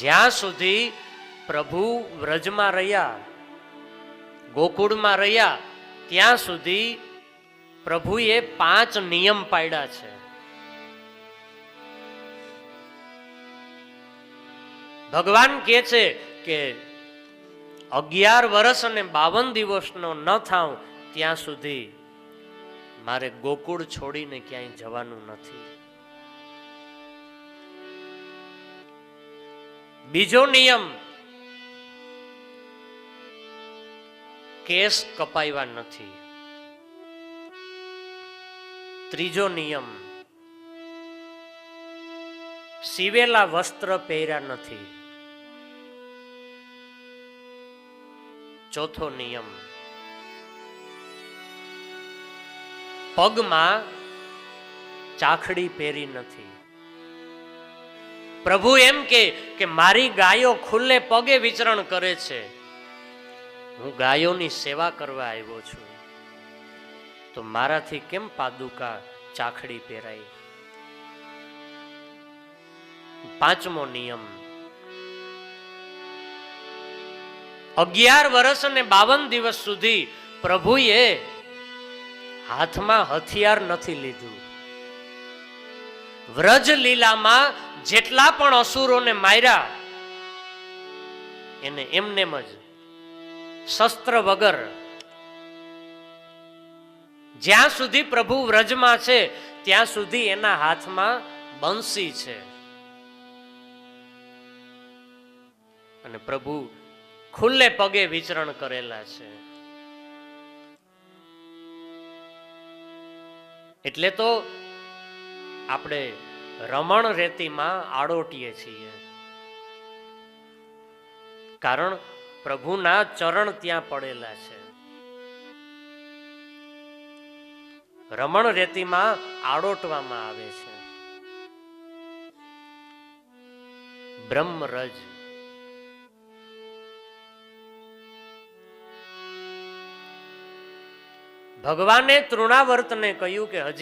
જ્યાં સુધી પ્રભુ વ્રજમાં રહ્યા, ગોકુળમાં રહ્યા, ત્યાં સુધી પ્રભુએ પાંચ નિયમ પાડ્યા છે. ભગવાન કહે છે કે અગિયાર વર્ષ અને બાવન દિવસનો ન થાવ ત્યાં સુધી મારે ગોકુળ છોડીને ક્યાંય જવાનું નથી. બીજો નિયમ, કેસ કપાવ્યા નથી. ત્રીજો નિયમ, સીવેલા વસ્ત્ર પહેર્યા નથી. ચોથો નિયમ, પગમાં ચાખડી પહેરી નથી. પ્રભુ એમ કે કે મારી ગાયો ખુલ્લે પગે વિચરણ કરે છે. હું ગાયોની સેવા કરવા આવ્યો છું. તો મારાથી કેમ પાદુકા ચાખડી પહેરાઈ પાંચમો નિયમ. અગિયાર વર્ષ અને બાવન દિવસ સુધી પ્રભુએ હાથમાં હથિયાર નથી લીધું. વ્રજ લીલામાં જેટલા પણ અસુરોને માર્યા, એને એમનેમ જ શસ્ત્ર વગર જ્યાં સુધી પ્રભુ વ્રજમાં છે, ત્યાં સુધી એના હાથમાં બંસી છે. અને પ્રભુ ખુલ્લે પગે વિચરણ કરેલા છે. એટલે તો આપણે રમણ રેતીમાં આડોટીએ છીએ. કારણ પ્રભુના ચરણ ત્યાં પડેલા છે. રમણ રેતીમાં આડોટવામાં આવે છે. બ્રહ્મરજ. ભગવાને તૃણાવર્તને કહ્યું કે હજી